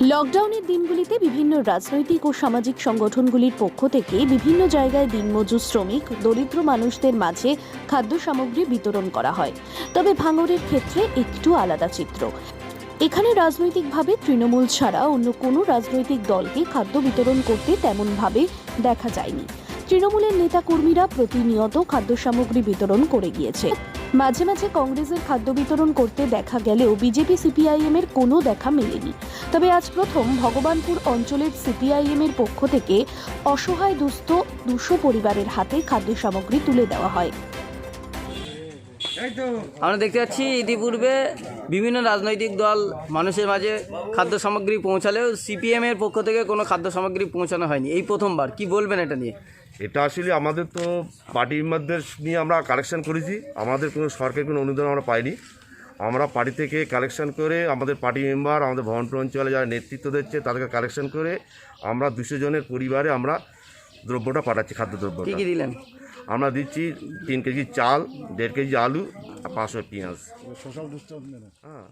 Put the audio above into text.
লকডাউনের দিনগুলিতে বিভিন্ন রাজনৈতিক ও সামাজিক সংগঠনগুলির পক্ষ থেকে বিভিন্ন জায়গায় দিনমজুর শ্রমিক, দরিদ্র মানুষদের মাঝে খাদ্য সামগ্রী বিতরণ করা হয়। তবে ভাঙড়ের ক্ষেত্রে একটু আলাদা চিত্র। এখানে রাজনৈতিকভাবে তৃণমূল ছাড়া অন্য কোনো রাজনৈতিক দলকে খাদ্য বিতরণ করতে তেমনভাবে দেখা যায়নি। তৃণমূলের নেতাকর্মীরা প্রতিনিয়ত খাদ্য সামগ্রী বিতরণ করে গিয়েছে। মাঝে মাঝে কংগ্রেসের খাদ্য বিতরণ করতে দেখা গেলেও বিজেপি সিপিআইএম এর কোনো দেখা মেলেনি। তবে আজ প্রথম ভগবানপুর অঞ্চলের সিপিআইএম এর পক্ষ থেকে অসহায় দুস্থ দুশো পরিবারের হাতে খাদ্য সামগ্রী তুলে দেওয়া হয়। আমরা দেখতে পাচ্ছি ইতিপূর্বে বিভিন্ন রাজনৈতিক দল মানুষের মাঝে খাদ্য সামগ্রী পৌঁছালেও সিপিএম এর পক্ষ থেকে কোনো খাদ্য সামগ্রী পৌঁছানো হয়নি। এই প্রথমবার কি বলবেন এটা নিয়ে? এটা আসলে আমাদের তো পার্টির মধ্যে নিয়ে আমরা কালেকশন করেছি। আমাদের কোনো সরকারি কোনো অনুদান আমরা পাইনি। আমরা পার্টি থেকে কালেকশন করে আমাদের পার্টি মেম্বার আমাদের ভবনপুর অঞ্চলে যারা নেতৃত্ব দিচ্ছে তাদেরকে কালেকশন করে আমরা দুশো জনের পরিবারে আমরা দ্রব্যটা পাঠাচ্ছি খাদ্য কি দিলেন? আমরা দিচ্ছি তিন কেজি চাল দেড় কেজি আলু পাঁচশো পেঁয়াজ হ্যাঁ